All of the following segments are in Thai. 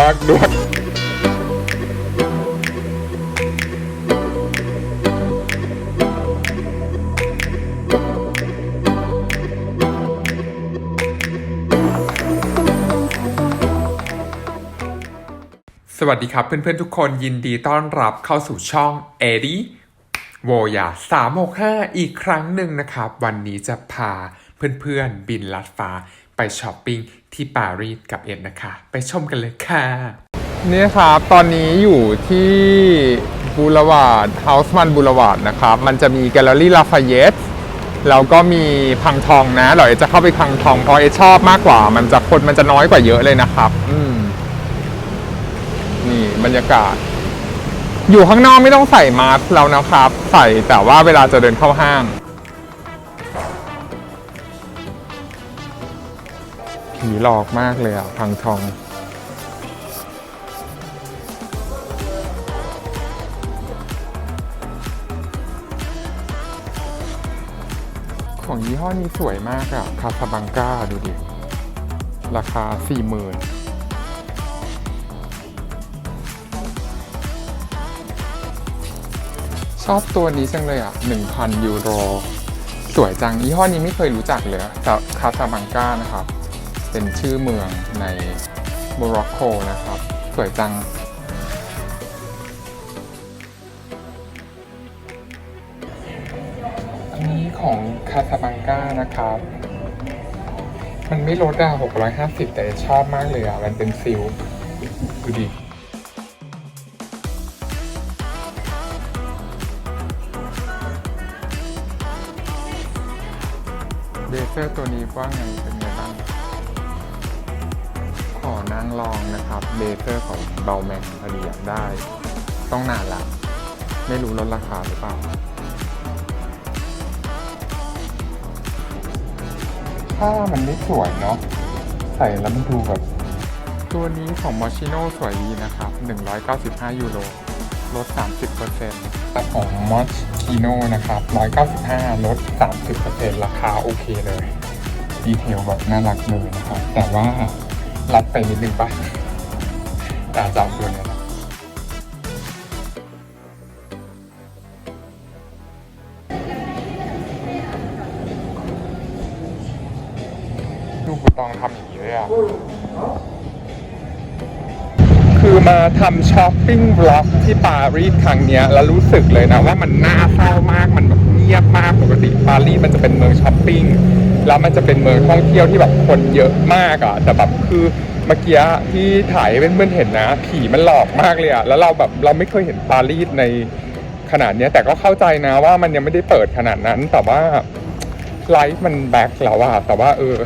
มากด้วยสวัสดีครับเพื่อนๆทุกคนยินดีต้อนรับเข้าสู่ช่องเอดีโวยา365 อีกครั้งหนึ่งนะครับ วันนี้จะพาเพื่อนๆบินลัดฟ้า ไปช้อปปิ้งที่ปารีสกับเอ็ดนะคะ ไปชมกันเลยค่ะนี่ครับตอนนี้อยู่ที่บูรวาดเฮาส์มันบูรวาดนะครับ มันจะมีแกลเลอรี่ลาฟายเยตแล้วก็มีพังทองนะเดี๋ยวจะเข้าไปพังทองเพราะเอ็ดชอบมากกว่า มันจะคนมันจะน้อยกว่าเยอะเลยนะครับ อืมนี่บรรยากาศ อยู่ข้างนอกไม่ต้องใส่มาสก์แล้วนะครับ ใส่แต่ว่าเวลาจะเดินเข้าห้าง ผีหลอกมากเลยอะพังทองของยี่ห้อนี้สวยมากอะคาซาบังกาดูดิ ราคาสี่หมื่นชอบตัวนี้จังเลยอะ1,000 ยูโร สวยจังยี่ห้อนี้ไม่เคยรู้จักเลยแต่คาซาบังกานะครับ เป็นชื่อเมืองในโมร็อกโกนะครับ สวยจัง อันนี้ของคาซาบังกานะครับ มันไม่ลดอะ650 แต่ชอบมากเลยอะมันเป็นซิลดูดิเบเซอร์ตัวนี้ว่าไงเป็นไง อนั่งลองนะครับเบเซอร์ของเบลแมนพอดีอยากได้ ต้องนานละ ไม่รู้ลดราคาหรือเปล่า ถ้ามันไม่สวยเนาะใส่แล้วมันดูแบบ ตัวนี้ของมอชิโน่สวยดีนะครับ 195 ยูโรลด 30%แต่ของมอชิโน่นะครับ 195 ลด 30%ราคาโอเคเลย ดีเทลแบบน่ารักเลยนะครับ แต่ว่า รัดไปนิดนึงปะต่จำตัวเนี้ยนะดูกูตองทำอย่างนี้เลยอะ คือมาทำช้อปปิ้งบล็อกที่ปารีสครั้งเนี้ย แล้วรู้สึกเลยนะว่ามันน่าเศร้ามากมันแบบ งียบมากปกติปารีสมันจะเป็นเมืองช้อปปิ้งแล้วมันจะเป็นเมืองท่องเที่ยวที่แบบคนเยอะมากอะ่ะแต่แบบคือเมื่อกี้ที่ถ่ายให้เพื่อนเห็นนะ ผีมันหลอกมากเลยอะ่ะแล้วเราแบบเราไม่เคยเห็นปารีสในขนาดนี้แต่ก็เข้าใจนะว่ามันยังไม่ได้เปิดขนาดนั้น แต่ว่าไลฟ์มันแบ็คแล้วอะแต่ว่าเออ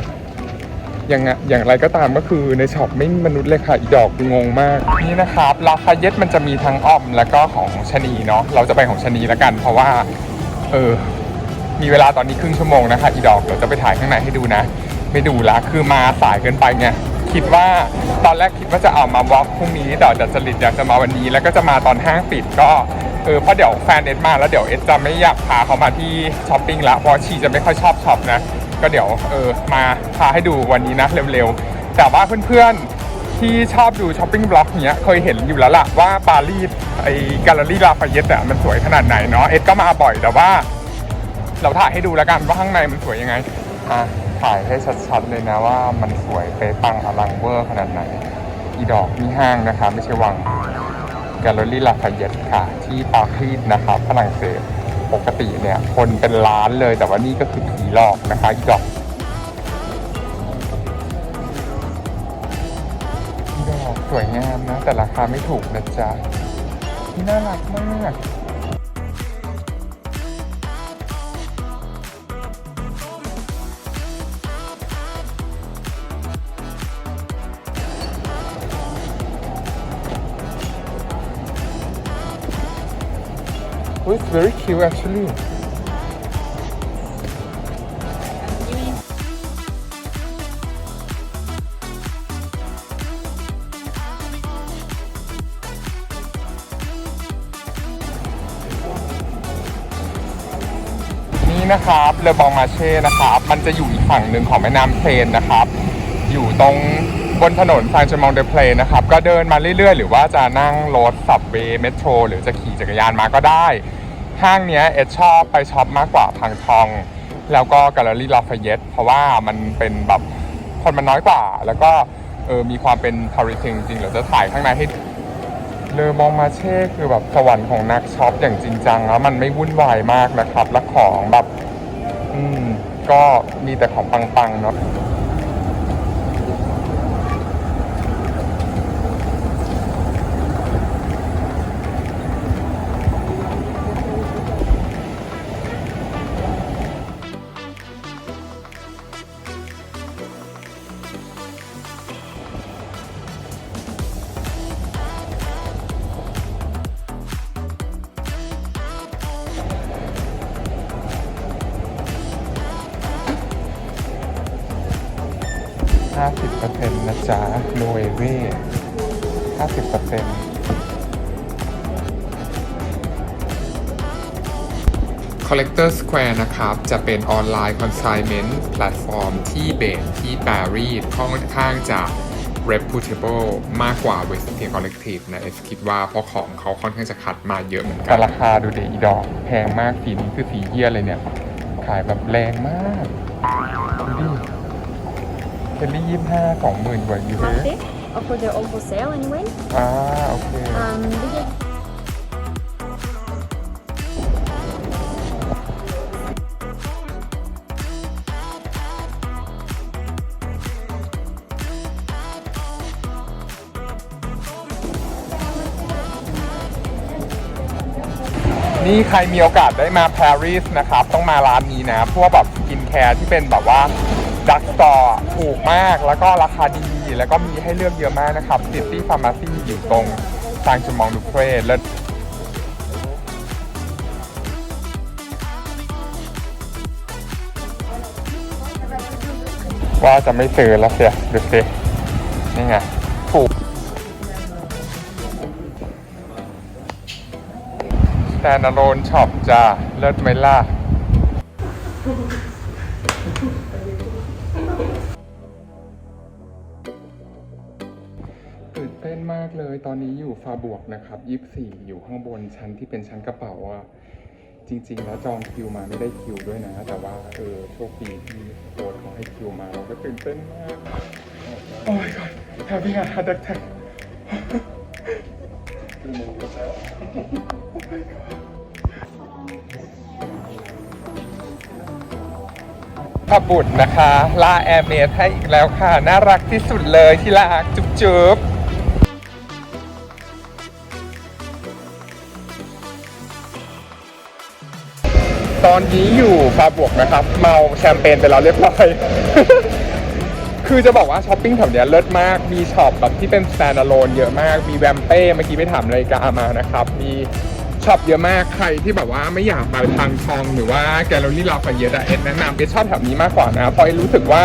อย่างอย่างไรก็ตามก็คือในช็อปไม่มีมนุษย์เลยค่ะอีดอกงงมาก นี่นะครับลาฟาเยตมันจะมีทั้งอ้อมแล้วก็ของชนีเนาะเราจะไปของชนีแล้วกัน เพราะว่า เออ มีเวลาตอนนี้ครึ่งชั่วโมงนะคะอีดอกเดี๋ยวจะไปถ่ายข้างในให้ดูนะ ไม่ดูละคือมาสายเกินไปไงคิดว่าตอนแรกคิดว่าจะเอามาวอล์กพรุ่งนี้แต่ดัดจริตอยากจะมาวันนี้ แล้วก็จะมาตอนห้างปิดก็เออเพราะเดี๋ยวแฟนเอ็ดมาแล้วเดี๋ยวเอ็ดจะไม่อยากพาเขามาที่ช้อปปิ้งละเพราะชีจะไม่ค่อยชอบช็อปนะ ก็เดี๋ยวเออมาพาให้ดูวันนี้นะเร็วๆแต่ว่าเพื่อนๆ ที่ชอบดูช้อปปิ้งบล็อกเนี้ยเคยเห็นอยู่แล้วล่ะว่าปารีสไอ้แกลเลอรี่ลาฟาเยตอะมันสวยขนาดไหนเนาะเอ็ดก็มาบ่อยแต่ว่า เราถ่ายให้ดูแล้วกันว่าข้างในมันสวยยังไงอะถ่ายให้ชัดๆเลยนะว่ามันสวยเป๊ะปังอลังเวอร์ขนาดไหน อีดอกนี่ห้างนะคะ ไม่ใช่วังแกลเลอรี่ลาฟาเยตค่ะ ที่ปารีสนะครับฝรั่งเศสปกติเนี่ยคนเป็นล้านเลยแต่ว่านี่ก็คือผีหลอกนะคะอีดอก สวยงามนะ แต่ราคาไม่ถูกนะจ๊ะนี่น่ารักมาก Oh, it's very cute actually. นี่นะครับเลอบองมาเช่นะครับ มันจะอยู่อีกฝั่งหนึ่งของแม่น้ำเทรนนะครับ อยู่ตรงบนถนนซานจมองเดเพลย์นะครับ ก็เดินมาเรื่อยๆ หรือว่าจะนั่งรถสับเวย์เมโทรหรือจะขี่จักรยานมาก็ได้ ห้างเนี้ยเอ็ดชอบไปช็อปมากกว่าพังทอง แล้วก็แกลเลอรี่ลาฟเยตเพราะว่ามันเป็นแบบคนมันน้อยกว่า แล้วก็เออมีความเป็นปารีสจริงๆเดี๋ยวจะถ่ายข้างในให้ เลอมองมาเช่คือแบบสวรรค์ของนักช็อปอย่างจริงจังแล้วมันไม่วุ่นวายมากนะครับ และของแบบ อืม ก็มีแต่ของปังๆเนาะ 50%นะจ๊ะโนเอเว่50% Collector Square นะครับ จะเป็นออนไลน์ consignment แพลตฟอร์มที่เบสที่ปารีสค่อนข้างจะ reputable มากกว่า Western Collective นะเอสคิดว่าเพราะของเขาค่อนข้างจะคัดมาเยอะเหมือนกันราคาดูเดอีดอกแพงมากสีนี้คือสีเยี่ยเลยเนี่ย ขายแบบแรงมากดูดิ เคลลี่ยี่ห้าสองหมื่นกว่ายูเอ Half it, or for they're all for sale anyway. อ่าโอเค Um, we get นี่ใครมีโอกาสได้มาปารีสนะครับ ต้องมาร้านนี้นะ พวกแบบสกินแคร์ที่เป็นแบบว่า ดักสตอร์ถูกมากแล้วก็ราคาดีแล้วก็มีให้เลือกเยอะมากนะครับซิตี้ฟาร์มาซีอยู่ตรงซางจุมองดูเพรสแล้วว่าจะไม่ซื้อแล้วเสียดูสินี่ไงถูกแ a น d a l o n e Shop จ้าเลิศไหมล่ะ อยู่ฟาบวกนะครับ24 อยู่ข้างบนชั้นที่เป็นชั้นกระเป๋าอะจริง ๆ แล้วจองคิวมาไม่ได้คิวด้วยนะ แต่ว่าเออโชคดีที่โค้ดเขาให้คิวมาเราก็ตื่นเต้นมาก โอ้ย god having a heart attack พบุตรนะคะ ลาแอร์เมดให้อีกแล้วค่ะ น่ารักที่สุดเลยที่รักจุ๊บจุ๊บ ตอนนี้อยู่ฟาบวกนะครับ เมาแชมเปญไปแล้วเรียบร้อย คือจะบอกว่าช้อปปิ้งแถวเนี้ยเลิศมาก มีช็อปแบบที่เป็น standalone เยอะมาก มีแวมเป้เมื่อกี้ไปถามรายการมานะครับ มีช็อปเยอะมากใครที่แบบว่าไม่อยากไปทางทองหรือว่าแกลเลอรี่ลาฟายเยตอะเอ็นแนะนำไปชอบแถวนี้มากกว่านะเพราะรู้สึกว่า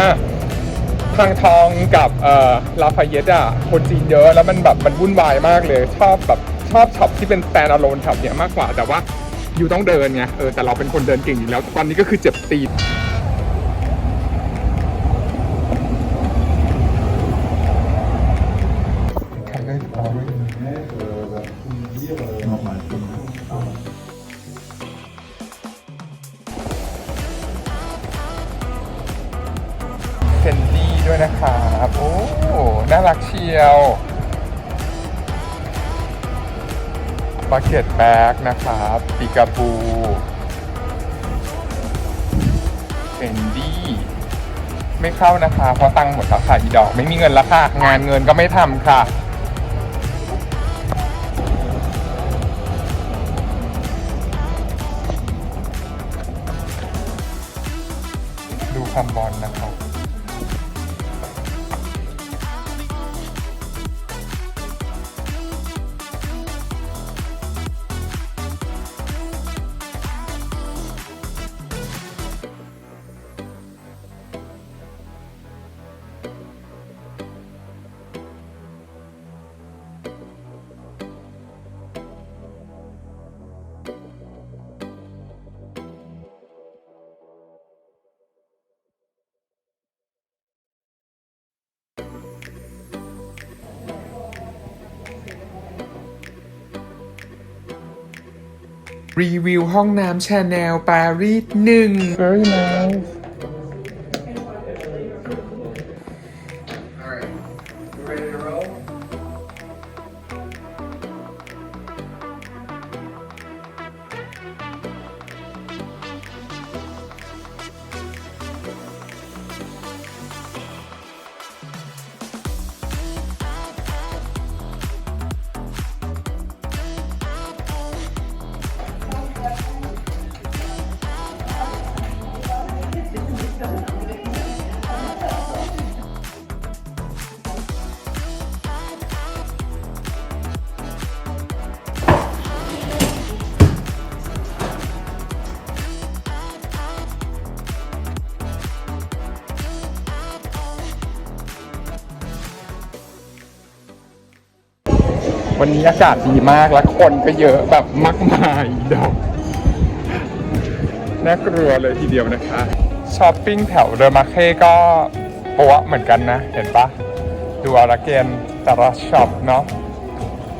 ทางทองกับเอ่อลาฟาเยตอะคนจีนเยอะแล้วมันแบบมันวุ่นวายมากเลย ชอบแบบชอบช็อปที่เป็น standalone แถวเนี้ยมากกว่า แต่ว่า อยู่ต้องเดินไงเออแต่เราเป็นคนเดินเก่งอยู่แล้วตอนนี้ก็คือเจ็บตีน บักเก็ตแบ็กนะครับปิกาบูเคนดี้ไม่เข้านะคะ เพราะตังค์หมดแล้วค่ะอีดอก ไม่มีเงินแล้วค่ะ งานเงินก็ไม่ทำค่ะ ดูคำบอลนะครับ รีวิวห้องน้ำชาแนลปารีสหนึ่ง very nice วันนี้อากาศดีมากและคนก็เยอะแบบมากมายดอกน่ากลัวเลยทีเดียวนะคะช้อปปิ้งแถวเดอมาเค่ก็ปวะเหมือนกันนะ เห็นปะดูอาราเกนแต่ละช็อปเนาะ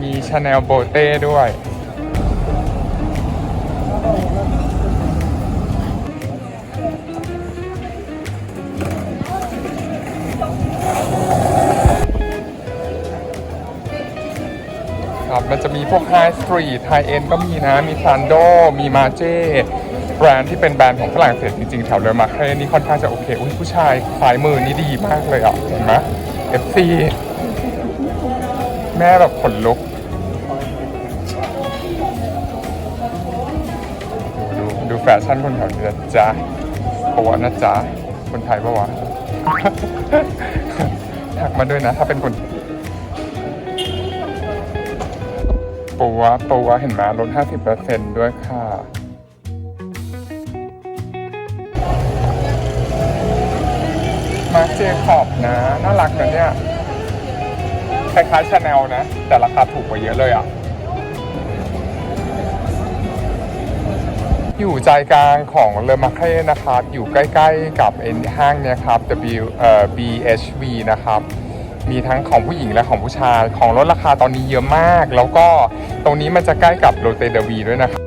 มีชาแนลโบเต้ด้วย พวกไฮสตรีทไฮเอ็นก็มีนะ มีซันโด มีมาเจแบรนด์ที่เป็นแบรนด์ของฝรั่งเศสจริงๆแถวเลอมาเค่นี่ค่อนข้างจะโอเคอุ้ยผู้ชายสายมือนี่ดีมากเลยอะ เห็นไหม FC แม่แบบขนลุกดูดูดูแฟชั่นคนแถวนี้นะจ๊ะปวนะจ๊ะ คนไทยปะวะ ทักมาด้วยนะ ถ้าเป็นคน ปัวปัวเห็นไหมลด 50%ด้วยค่ะ มาเจคอบนะ น่ารักนะเนี่ย คล้ายๆชาแนลนะ แต่ราคาถูกกว่าเยอะเลยอะ อยู่ใจกลางของเลอมาเค่นะครับ อยู่ใกล้ๆกับเอ็นห้างเนี่ยครับ W เอ่อ BHV นะครับ มีทั้งของผู้หญิงและของผู้ชาย ของลดราคาตอนนี้เยอะมาก แล้วก็ตรงนี้มันจะใกล้กับโรเตเดวีด้วยนะครับ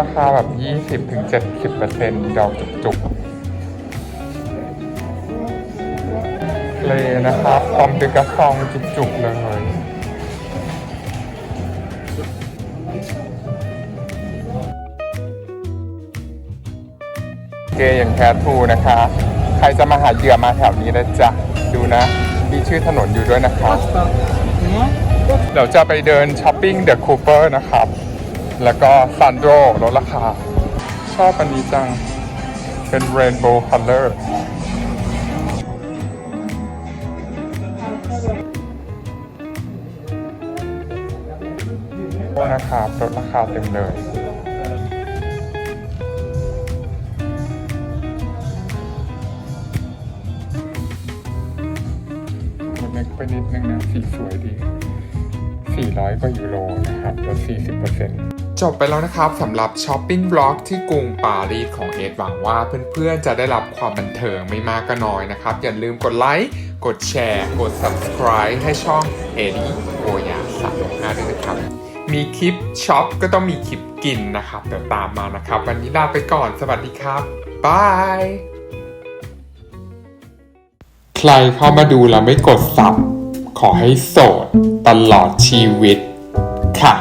ราคาแบบ 20-70%ดอกจุกๆ เลยนะครับคอมเดกระซองจุกๆ เลยเกย์อย่างแคทูนะคะ ใครจะมาหาเหยื่อมาแถวนี้นะจ๊ะ ดูนะ มีชื่อถนนอยู่ด้วยนะครับ เดี๋ยวจะไปเดินช้อปปิ้งเดอะคูเปอร์นะครับ แล้วก็ซันโดลดราคา ชอบอันนี้จัง เป็นเรนโบว์คัลเลอร์นะครับลดราคาเต็มเลยมันเล็กไปนิดนึงนะ สีสวยดี 400 กว่ายูโรนะครับลด40% จบไปแล้วนะครับสำหรับช้อปปิ้งบล็อกที่กรุงปารีสของเอ็ดหวังว่าเพื่อนๆจะได้รับความบันเทิงไม่มากก็น้อยนะครับ อย่าลืมกดไลค์ กดแชร์ กด subscribe ให้ช่องเอดีโอยาสามห้าด้วยนะครับ มีคลิปช็อปก็ต้องมีคลิปกินนะครับเดี๋ยวตามมานะครับ วันนี้ลาไปก่อนสวัสดีครับบายใครเข้ามาดูแล้วไม่กดสับขอให้โสดตลอดชีวิตค่ะ